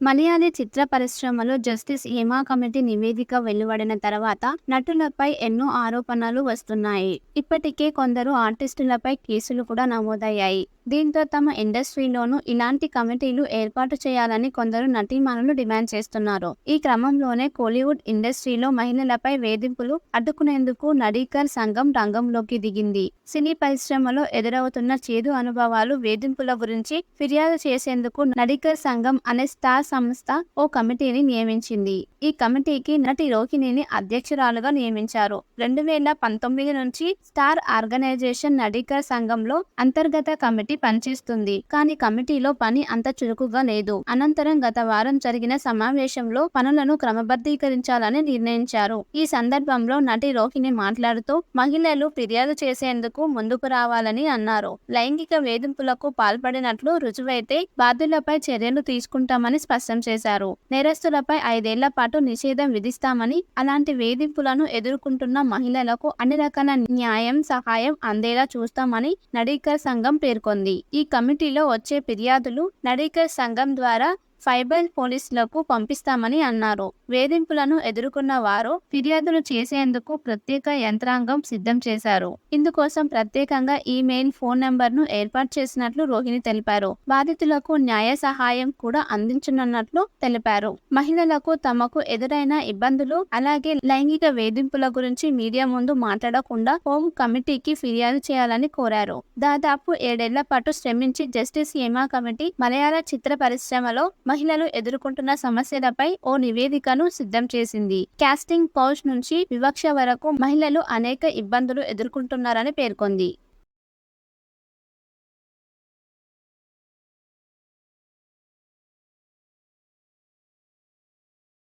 మలయాళీ చిత్ర పరిశ్రమలో justice Hema committee నివేదిక వెలువడిన తర్వాత నటులపై ఎన్నో ఆరోపణలు వస్తున్నాయి. ఇప్పటికే కొందరు ఆర్టిస్టులపై కేసులు కూడా నమోదయ్యాయి. దీంతో తమ ఇండస్ట్రీలోనూ ఇలాంటి కమిటీలు ఏర్పాటు చేయాలని కొందరు నటీమణులు డిమాండ్ చేస్తున్నారు. ఈ క్రమంలోనే కోలీవుడ్ ఇండస్ట్రీలో మహిళలపై వేధింపులు అడ్డుకునేందుకు నడీకర్ సంఘం రంగంలోకి దిగింది. సినీ పరిశ్రమలో ఎదురవుతున్న చేదు అనుభవాలు వేధింపుల గురించి ఫిర్యాదు చేసేందుకు నడికర్ సంఘం అనే స్టార్ సంస్థ ఓ కమిటీని నియమించింది. ఈ కమిటీకి నటి రోహిణిని అధ్యక్షురాలుగా నియమించారు. రెండు వేల పంతొమ్మిది నుంచి స్టార్ ఆర్గనైజేషన్ నడికర్ సంఘంలో అంతర్గత కమిటీ పనిచేస్తుంది. కానీ కమిటీలో పని అంత చురుకుగా లేదు. అనంతరం గత వారం జరిగిన సమావేశంలో పనులను క్రమబద్ధీకరించాలని నిర్ణయించారు. ఈ సందర్భంలో నటి రోహిణి మాట్లాడుతూ మహిళలు ఫిర్యాదు చేసేందుకు ముందుకు రావాలని అన్నారు. లైంగిక వేధింపులకు పాల్పడినట్లు రుజువైతే బాధ్యులపై చర్యలు తీసుకుంటామని స్పష్టం చేశారు. నేరస్తులపై ఐదేళ్ళ పాటు నిషేధం విధిస్తామని అలాంటి వేధింపులను ఎదుర్కొంటున్న మహిళలకు అన్ని రకాల న్యాయం సహాయం అందేలా చూస్తామని నడీకర్ సంఘం పేర్కొంది. ఈ కమిటీలో వచ్చే ఫిర్యాదులు నడీకర్ సంఘం ద్వారా ఫైబర్ పోలీసులకు పంపిస్తామని అన్నారు. వేధింపులను ఎదుర్కొన్న వారు ఫిర్యాదులు చేసేందుకు ప్రత్యేక యంత్రాంగం సిద్ధం చేశారు. ఇందుకోసం ప్రత్యేకంగా ఈమెయిల్ ఫోన్ నంబర్ను ఏర్పాటు చేసినట్లు రోహిణి తెలిపారు. బాధితులకు న్యాయ సహాయం కూడా అందించనున్నట్లు తెలిపారు. మహిళలకు తమకు ఎదురైన ఇబ్బందులు అలాగే లైంగిక వేధింపుల గురించి మీడియా ముందు మాట్లాడకుండా హోమ్ కమిటీకి ఫిర్యాదు చేయాలని కోరారు. దాదాపు ఏడేళ్ళ పాటు శ్రమించి జస్టిస్ హేమా కమిటీ మలయాళ చిత్ర పరిశ్రమలో మహిళలు ఎదుర్కొంటున్న సమస్యలపై ఓ నివేదికను సిద్ధం చేసింది. కాస్టింగ్ పౌచ్ నుంచి వివక్ష వరకు మహిళలు అనేక ఇబ్బందులు ఎదుర్కొంటున్నారని పేర్కొంది.